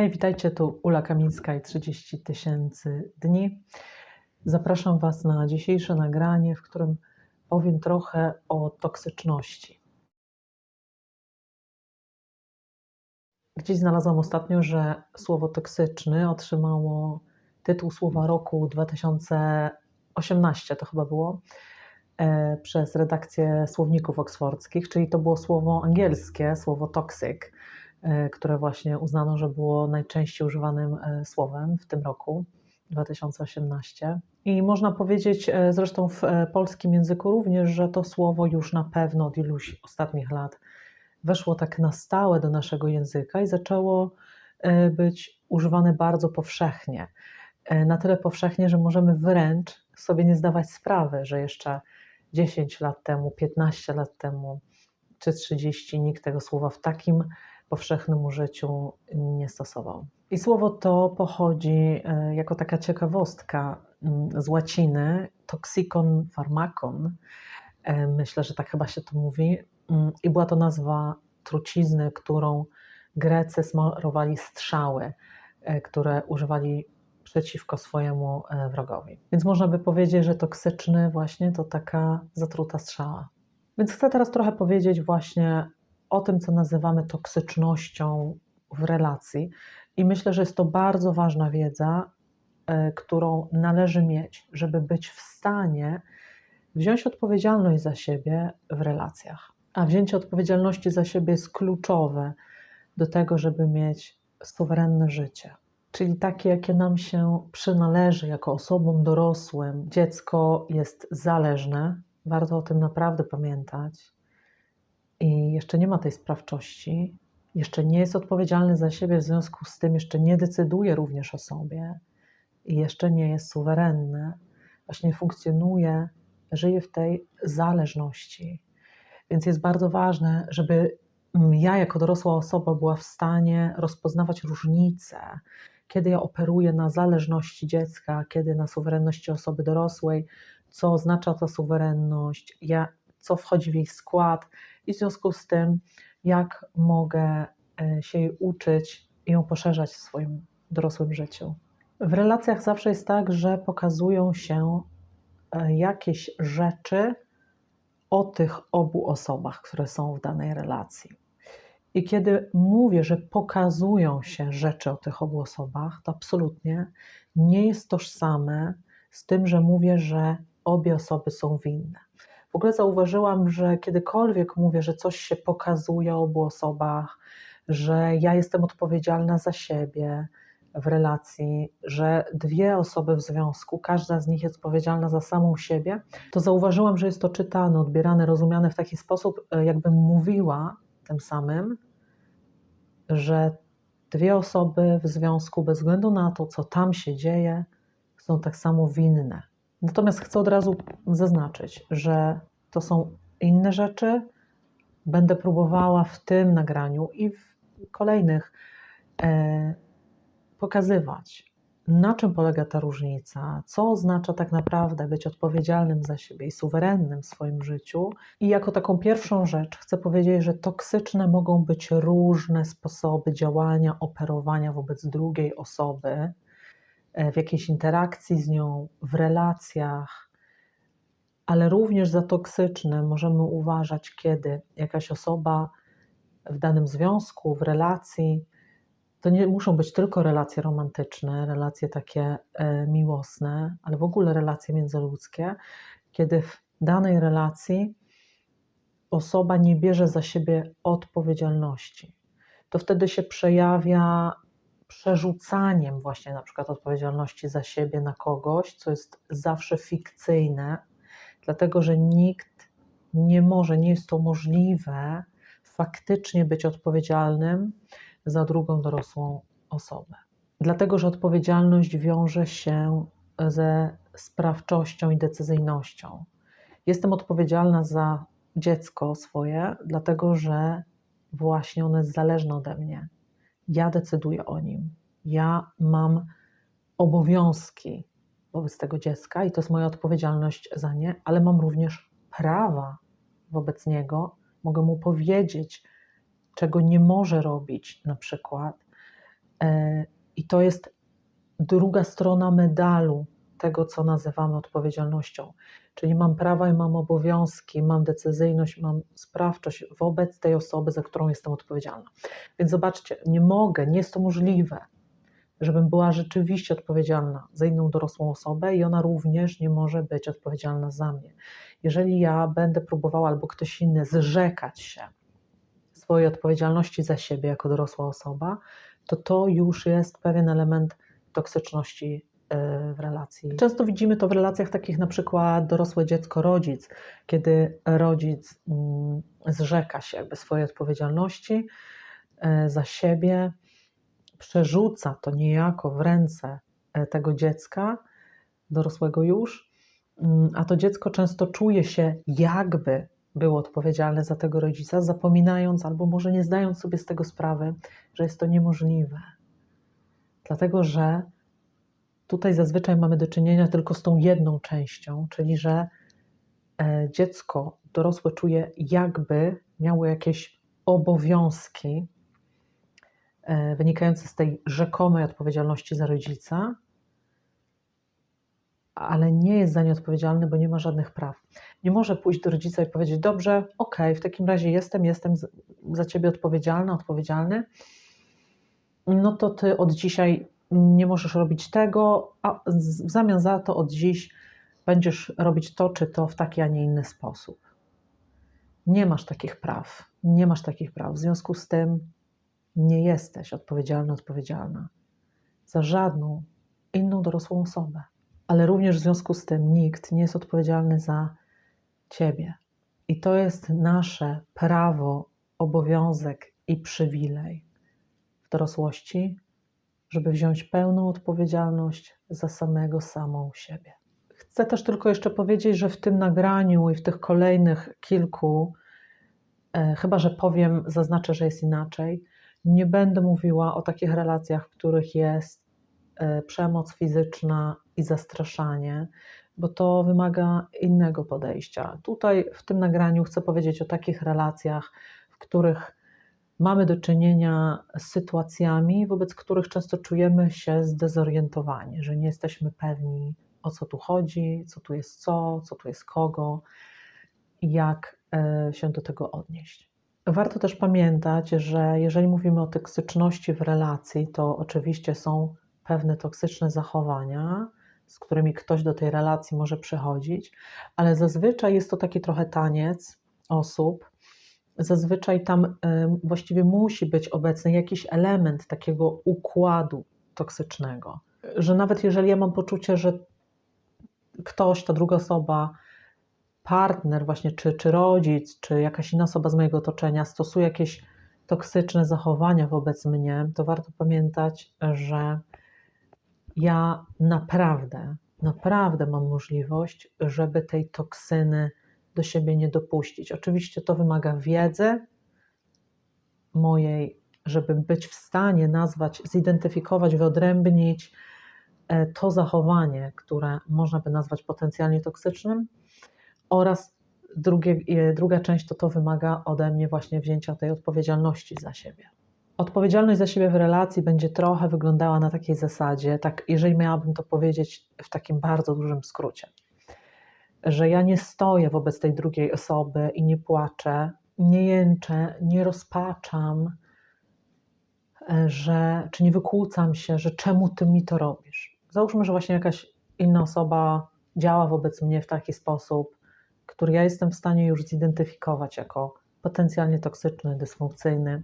Hej, witajcie, tu Ula Kamińska i 30 tysięcy dni. Zapraszam Was na dzisiejsze nagranie, w którym powiem trochę o toksyczności. Gdzieś znalazłam ostatnio, że słowo toksyczny otrzymało tytuł słowa roku 2018, to chyba było, e, przez redakcję słowników oksfordzkich, czyli to było słowo angielskie, słowo toxic które właśnie uznano, że było najczęściej używanym e, słowem w tym roku 2018. I można powiedzieć, e, zresztą w polskim języku również, że to słowo już na pewno od iluś ostatnich lat weszło tak na stałe do naszego języka i zaczęło być używane bardzo powszechnie. Na tyle powszechnie, że możemy wręcz sobie nie zdawać sprawy, że jeszcze 10 lat temu, 15 lat temu czy 30 nikt tego słowa w takim powszechnym użyciu nie stosował. I słowo to pochodzi e, jako taka ciekawostka z łaciny toxicon pharmacon. E, myślę, że tak chyba się to mówi. Mm, I była to nazwa trucizny, którą Grecy smarowali strzały, e, które używali przeciwko swojemu wrogowi. Więc można by powiedzieć, że toksyczny właśnie to taka zatruta strzała. Więc chcę teraz trochę powiedzieć właśnie o tym, co nazywamy toksycznością w relacji. I myślę, że jest to bardzo ważna wiedza, e, którą należy mieć, żeby być w stanie wziąć odpowiedzialność za siebie w relacjach. A wzięcie odpowiedzialności za siebie jest kluczowe do tego, żeby mieć suwerenne życie. Czyli takie, jakie nam się przynależy jako osobom dorosłym. Dziecko jest zależne, warto o tym naprawdę pamiętać i jeszcze nie ma tej sprawczości, jeszcze nie jest odpowiedzialny za siebie, w związku z tym jeszcze nie decyduje również o sobie i jeszcze nie jest suwerenny, właśnie funkcjonuje, żyje w tej zależności. Więc jest bardzo ważne, żeby ja, jako dorosła osoba, była w stanie rozpoznawać różnice, kiedy ja operuję na zależności dziecka, kiedy na suwerenności osoby dorosłej, co oznacza ta suwerenność, ja, co wchodzi w jej skład, i w związku z tym, jak mogę e, się jej uczyć i ją poszerzać w swoim dorosłym życiu. W relacjach zawsze jest tak, że pokazują się e, jakieś rzeczy o tych obu osobach, które są w danej relacji. I kiedy mówię, że pokazują się rzeczy o tych obu osobach, to absolutnie nie jest tożsame z tym, że mówię, że obie osoby są winne. W ogóle zauważyłam, że kiedykolwiek mówię, że coś się pokazuje obu osobach, że ja jestem odpowiedzialna za siebie w relacji, że dwie osoby w związku, każda z nich jest odpowiedzialna za samą siebie, to zauważyłam, że jest to czytane, odbierane, rozumiane w taki sposób, e, jakbym mówiła tym samym, że dwie osoby w związku, bez względu na to, co tam się dzieje, są tak samo winne. Natomiast chcę od razu zaznaczyć, że to są inne rzeczy. Będę próbowała w tym nagraniu i w kolejnych e, pokazywać, na czym polega ta różnica, co oznacza tak naprawdę być odpowiedzialnym za siebie i suwerennym w swoim życiu. I jako taką pierwszą rzecz chcę powiedzieć, że toksyczne mogą być różne sposoby działania, operowania wobec drugiej osoby w jakiejś interakcji z nią, w relacjach, ale również za toksyczne możemy uważać, kiedy jakaś osoba w danym związku, w relacji, to nie muszą być tylko relacje romantyczne, relacje takie e, miłosne, ale w ogóle relacje międzyludzkie, kiedy w danej relacji osoba nie bierze za siebie odpowiedzialności. To wtedy się przejawia przerzucaniem właśnie na przykład odpowiedzialności za siebie na kogoś, co jest zawsze fikcyjne, dlatego że nikt nie może, nie jest to możliwe faktycznie być odpowiedzialnym za drugą dorosłą osobę. Dlatego, że odpowiedzialność wiąże się ze sprawczością i decyzyjnością. Jestem odpowiedzialna za dziecko swoje, dlatego że właśnie ono jest zależne ode mnie ja decyduję o nim. Ja mam obowiązki wobec tego dziecka i to jest moja odpowiedzialność za nie, ale mam również prawa wobec niego. Mogę mu powiedzieć, czego nie może robić, na przykład, E, I to jest druga strona medalu tego, co nazywamy odpowiedzialnością. Czyli mam prawa i mam obowiązki, mam decyzyjność, mam sprawczość wobec tej osoby, za którą jestem odpowiedzialna. Więc zobaczcie, nie mogę, nie jest to możliwe, żebym była rzeczywiście odpowiedzialna za inną dorosłą osobę i ona również nie może być odpowiedzialna za mnie. Jeżeli ja będę próbowała albo ktoś inny zrzekać się swojej odpowiedzialności za siebie jako dorosła osoba, to to już jest pewien element toksyczności w relacji. Często widzimy to w relacjach takich na przykład dorosłe dziecko-rodzic, kiedy rodzic mm, zrzeka się jakby swojej odpowiedzialności e, za siebie, przerzuca to niejako w ręce e, tego dziecka, dorosłego już, mm, a to dziecko często czuje się jakby było odpowiedzialne za tego rodzica, zapominając albo może nie zdając sobie z tego sprawy, że jest to niemożliwe. Dlatego, że tutaj zazwyczaj mamy do czynienia tylko z tą jedną częścią, czyli że e, dziecko dorosłe czuje, jakby miało jakieś obowiązki e, wynikające z tej rzekomej odpowiedzialności za rodzica, ale nie jest za nie odpowiedzialny, bo nie ma żadnych praw. Nie może pójść do rodzica i powiedzieć: Dobrze, okej, w takim razie jestem, jestem za ciebie odpowiedzialna, odpowiedzialny. No to ty od dzisiaj nie możesz robić tego, a w zamian za to od dziś będziesz robić to czy to w taki, a nie inny sposób. Nie masz takich praw. Nie masz takich praw. W związku z tym nie jesteś odpowiedzialny, odpowiedzialna za żadną inną dorosłą osobę ale również w związku z tym nikt nie jest odpowiedzialny za ciebie. I to jest nasze prawo, obowiązek i przywilej w dorosłości, żeby wziąć pełną odpowiedzialność za samego samą siebie. Chcę też tylko jeszcze powiedzieć, że w tym nagraniu i w tych kolejnych kilku, e, chyba że powiem, zaznaczę, że jest inaczej, nie będę mówiła o takich relacjach, w których jest e, przemoc fizyczna i zastraszanie, bo to wymaga innego podejścia. Tutaj w tym nagraniu chcę powiedzieć o takich relacjach, w których mamy do czynienia z sytuacjami, wobec których często czujemy się zdezorientowani, że nie jesteśmy pewni, o co tu chodzi, co tu jest co, co tu jest kogo jak e, się do tego odnieść. Warto też pamiętać, że jeżeli mówimy o toksyczności w relacji, to oczywiście są pewne toksyczne zachowania, z którymi ktoś do tej relacji może przychodzić, ale zazwyczaj jest to taki trochę taniec osób. Zazwyczaj tam właściwie musi być obecny jakiś element takiego układu toksycznego, że nawet jeżeli ja mam poczucie, że ktoś, ta druga osoba, partner, właśnie czy, czy rodzic, czy jakaś inna osoba z mojego otoczenia stosuje jakieś toksyczne zachowania wobec mnie, to warto pamiętać, że ja naprawdę, naprawdę mam możliwość, żeby tej toksyny do siebie nie dopuścić. Oczywiście to wymaga wiedzy mojej, żeby być w stanie nazwać, zidentyfikować, wyodrębnić e, to zachowanie, które można by nazwać potencjalnie toksycznym, oraz drugie, e, druga część to to wymaga ode mnie właśnie wzięcia tej odpowiedzialności za siebie. Odpowiedzialność za siebie w relacji będzie trochę wyglądała na takiej zasadzie, tak, jeżeli miałabym to powiedzieć w takim bardzo dużym skrócie, że ja nie stoję wobec tej drugiej osoby i nie płaczę, nie jęczę, nie rozpaczam, e, że, czy nie wykłócam się, że czemu ty mi to robisz. Załóżmy, że właśnie jakaś inna osoba działa wobec mnie w taki sposób, który ja jestem w stanie już zidentyfikować jako potencjalnie toksyczny, dysfunkcyjny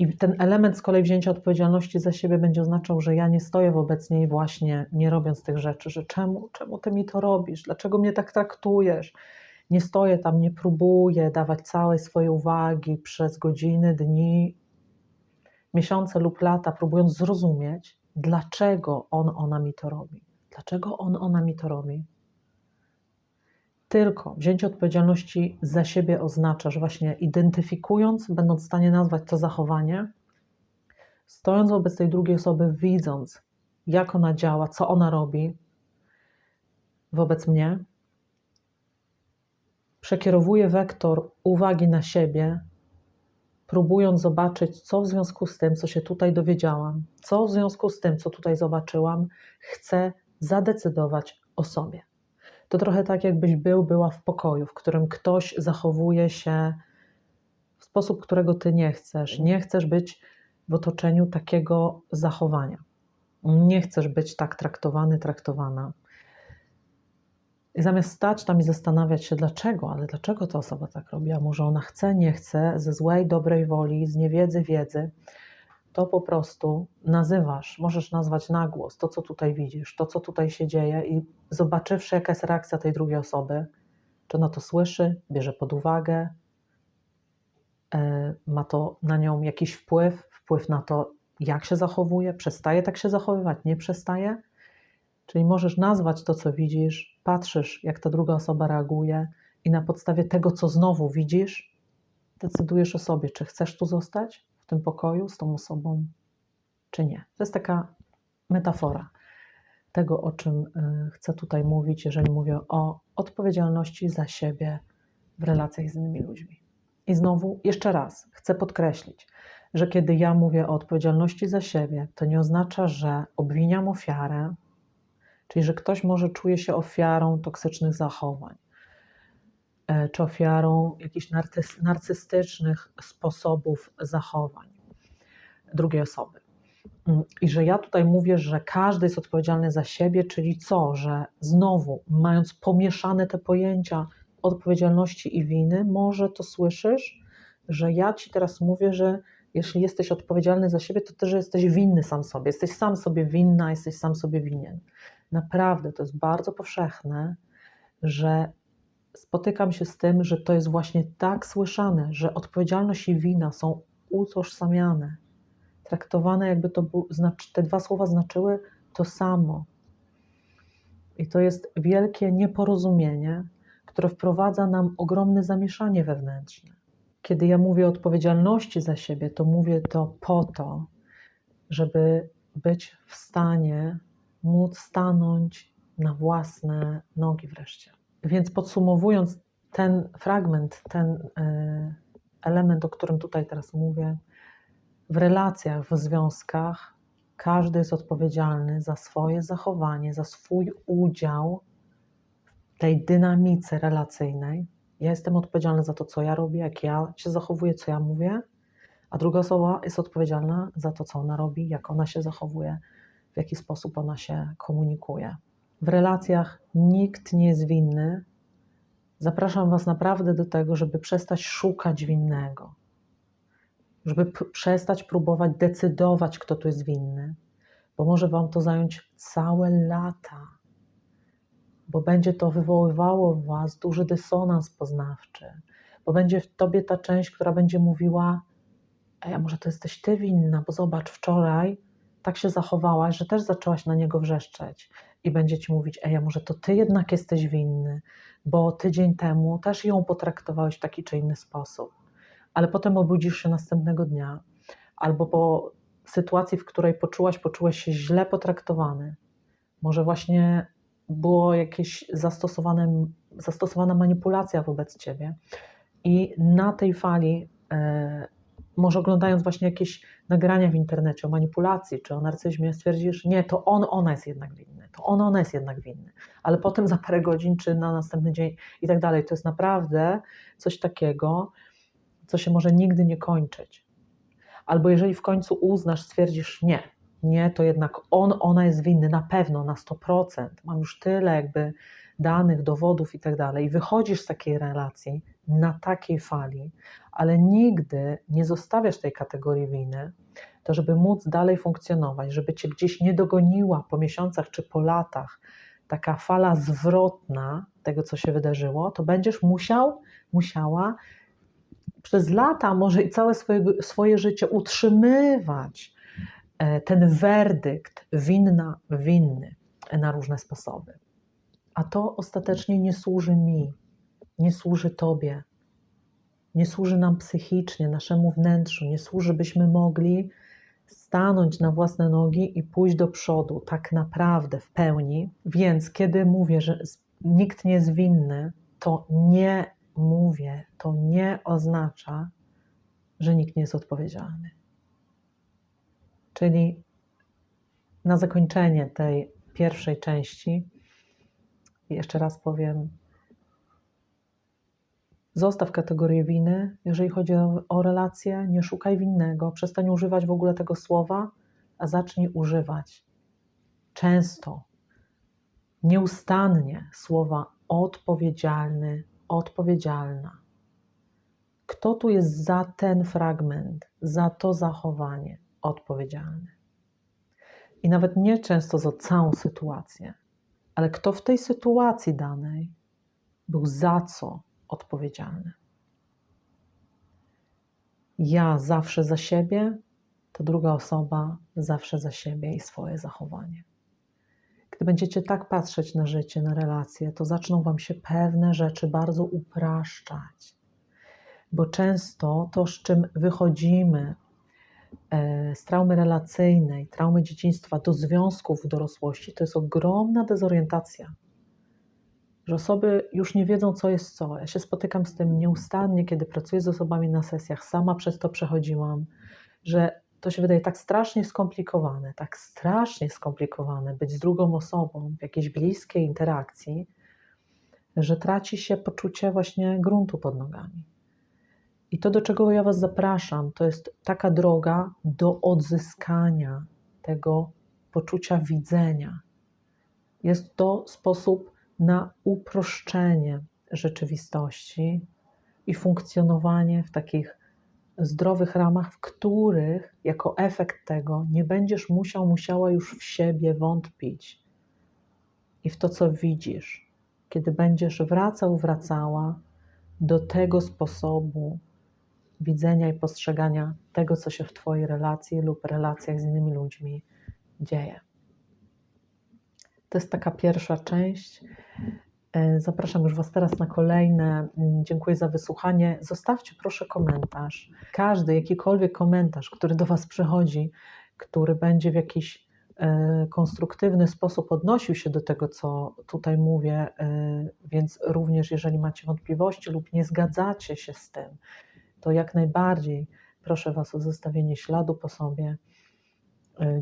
i ten element z kolei wzięcia odpowiedzialności za siebie będzie oznaczał, że ja nie stoję wobec niej właśnie nie robiąc tych rzeczy, że czemu, czemu ty mi to robisz, dlaczego mnie tak traktujesz. Nie stoję tam, nie próbuję dawać całej swojej uwagi przez godziny, dni, miesiące lub lata, próbując zrozumieć, dlaczego on, ona mi to robi. Dlaczego on, ona mi to robi? Tylko wzięcie odpowiedzialności za siebie oznacza, że właśnie identyfikując, będąc w stanie nazwać to zachowanie, stojąc wobec tej drugiej osoby, widząc, jak ona działa, co ona robi wobec mnie, przekierowuję wektor uwagi na siebie próbując zobaczyć, co w związku z tym, co się tutaj dowiedziałam, co w związku z tym, co tutaj zobaczyłam, chcę zadecydować o sobie. To trochę tak, jakbyś był, była w pokoju, w którym ktoś zachowuje się w sposób, którego ty nie chcesz. Nie chcesz być w otoczeniu takiego zachowania. Nie chcesz być tak traktowany, traktowana. I zamiast stać tam i zastanawiać się, dlaczego, ale dlaczego ta osoba tak robi, a może ona chce, nie chce, ze złej, dobrej woli, z niewiedzy, wiedzy, to po prostu nazywasz, możesz nazwać na głos to, co tutaj widzisz, to, co tutaj się dzieje, i zobaczywszy, jaka jest reakcja tej drugiej osoby, czy ona to słyszy, bierze pod uwagę, e, ma to na nią jakiś wpływ, wpływ na to, jak się zachowuje, przestaje tak się zachowywać, nie przestaje. Czyli możesz nazwać to, co widzisz, patrzysz, jak ta druga osoba reaguje, i na podstawie tego, co znowu widzisz, decydujesz o sobie, czy chcesz tu zostać, tym pokoju z tą osobą, czy nie. To jest taka metafora tego, o czym y, chcę tutaj mówić, jeżeli mówię o odpowiedzialności za siebie w relacjach z innymi ludźmi. I znowu, jeszcze raz, chcę podkreślić, że kiedy ja mówię o odpowiedzialności za siebie, to nie oznacza, że obwiniam ofiarę, czyli że ktoś może czuje się ofiarą toksycznych zachowań, E, czy ofiarą jakichś narcystycznych sposobów zachowań drugiej osoby. Mm, I że ja tutaj mówię, że każdy jest odpowiedzialny za siebie, czyli co, że znowu, mając pomieszane te pojęcia odpowiedzialności i winy, może to słyszysz, że ja ci teraz mówię, że jeśli jesteś odpowiedzialny za siebie, to też jesteś winny sam sobie. Jesteś sam sobie winna, jesteś sam sobie winien. Naprawdę to jest bardzo powszechne, że spotykam się z tym, że to jest właśnie tak słyszane, że odpowiedzialność i wina są utożsamiane, traktowane jakby to był, te dwa słowa znaczyły to samo. I to jest wielkie nieporozumienie, które wprowadza nam ogromne zamieszanie wewnętrzne. Kiedy ja mówię o odpowiedzialności za siebie, to mówię to po to, żeby być w stanie móc stanąć na własne nogi wreszcie. Więc podsumowując ten fragment, ten e, element, o którym tutaj teraz mówię, w relacjach, w związkach, każdy jest odpowiedzialny za swoje zachowanie, za swój udział w tej dynamice relacyjnej. Ja jestem odpowiedzialny za to, co ja robię, jak ja się zachowuję, co ja mówię, a druga osoba jest odpowiedzialna za to, co ona robi, jak ona się zachowuje, w jaki sposób ona się komunikuje w relacjach nikt nie jest winny, zapraszam Was naprawdę do tego, żeby przestać szukać winnego, żeby przestać próbować decydować, kto tu jest winny, bo może Wam to zająć całe lata, bo będzie to wywoływało w Was duży dysonans poznawczy, bo będzie w Tobie ta część, która będzie mówiła: Ej, może to jesteś Ty winna, bo zobacz, wczoraj tak się zachowałaś, że też zaczęłaś na niego wrzeszczeć i będzie ci mówić, ej, a może to ty jednak jesteś winny, bo tydzień temu też ją potraktowałeś w taki czy inny sposób, ale potem obudzisz się następnego dnia, albo po sytuacji, w której poczułaś, poczułeś się źle potraktowany, może właśnie było jakieś zastosowane, zastosowana manipulacja wobec ciebie. I na tej fali e, może oglądając właśnie jakieś nagrania w internecie o manipulacji czy o narcyzmie, stwierdzisz, nie, to on, ona jest jednak winny, to on, ona jest jednak winny, ale potem za parę godzin czy na następny dzień i tak dalej, to jest naprawdę coś takiego, co się może nigdy nie kończyć. Albo jeżeli w końcu uznasz, stwierdzisz, nie, nie, to jednak on, ona jest winny, na pewno, na 100%, mam już tyle jakby danych, dowodów i tak dalej, wychodzisz z takiej relacji na takiej fali, ale nigdy nie zostawiasz tej kategorii winy, to żeby móc dalej funkcjonować, żeby cię gdzieś nie dogoniła po miesiącach czy po latach taka fala zwrotna tego, co się wydarzyło, to będziesz musiał, musiała przez lata, może i całe swoje, swoje życie utrzymywać e, ten werdykt winna, winny na różne sposoby. A to ostatecznie nie służy mi, nie służy Tobie, nie służy nam psychicznie, naszemu wnętrzu, nie służy, byśmy mogli stanąć na własne nogi i pójść do przodu, tak naprawdę w pełni. Więc kiedy mówię, że nikt nie jest winny, to nie mówię, to nie oznacza, że nikt nie jest odpowiedzialny. Czyli na zakończenie tej pierwszej części, jeszcze raz powiem, zostaw kategorię winy. Jeżeli chodzi o, o relacje, nie szukaj winnego, przestań używać w ogóle tego słowa, a zacznij używać często, nieustannie słowa odpowiedzialny, odpowiedzialna. Kto tu jest za ten fragment, za to zachowanie odpowiedzialny? I nawet nie często za całą sytuację, ale kto w tej sytuacji danej był za co odpowiedzialny. Ja zawsze za siebie, to druga osoba zawsze za siebie i swoje zachowanie. Gdy będziecie tak patrzeć na życie, na relacje, to zaczną Wam się pewne rzeczy bardzo upraszczać. Bo często to, z czym wychodzimy z traumy relacyjnej, traumy dzieciństwa do związków w dorosłości, to jest ogromna dezorientacja. Że osoby już nie wiedzą, co jest co. Ja się spotykam z tym nieustannie, kiedy pracuję z osobami na sesjach, sama przez to przechodziłam, że to się wydaje tak strasznie skomplikowane, tak strasznie skomplikowane być z drugą osobą w jakiejś bliskiej interakcji, że traci się poczucie właśnie gruntu pod nogami. I to, do czego ja Was zapraszam, to jest taka droga do odzyskania tego poczucia widzenia. Jest to sposób na uproszczenie rzeczywistości i funkcjonowanie w takich zdrowych ramach, w których jako efekt tego nie będziesz musiał, musiała już w siebie wątpić i w to, co widzisz, kiedy będziesz wracał, wracała do tego sposobu widzenia i postrzegania tego, co się w Twojej relacji lub relacjach z innymi ludźmi dzieje. To jest taka pierwsza część. E, zapraszam już Was teraz na kolejne. Mm, dziękuję za wysłuchanie. Zostawcie proszę komentarz. Każdy, jakikolwiek komentarz, który do Was przychodzi, który będzie w jakiś e, konstruktywny sposób odnosił się do tego, co tutaj mówię, e, więc również jeżeli macie wątpliwości lub nie zgadzacie się z tym, to jak najbardziej proszę Was o zostawienie śladu po sobie.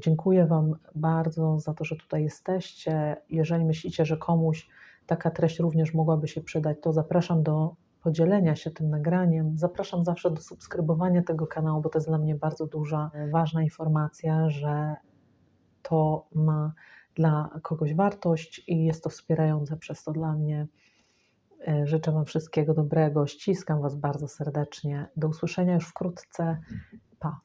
Dziękuję Wam bardzo za to, że tutaj jesteście. Jeżeli myślicie, że komuś taka treść również mogłaby się przydać, to zapraszam do podzielenia się tym nagraniem. Zapraszam zawsze do subskrybowania tego kanału, bo to jest dla mnie bardzo duża, ważna informacja, że to ma dla kogoś wartość i jest to wspierające przez to dla mnie. E, życzę Wam wszystkiego dobrego, ściskam Was bardzo serdecznie. Do usłyszenia już wkrótce. Pa.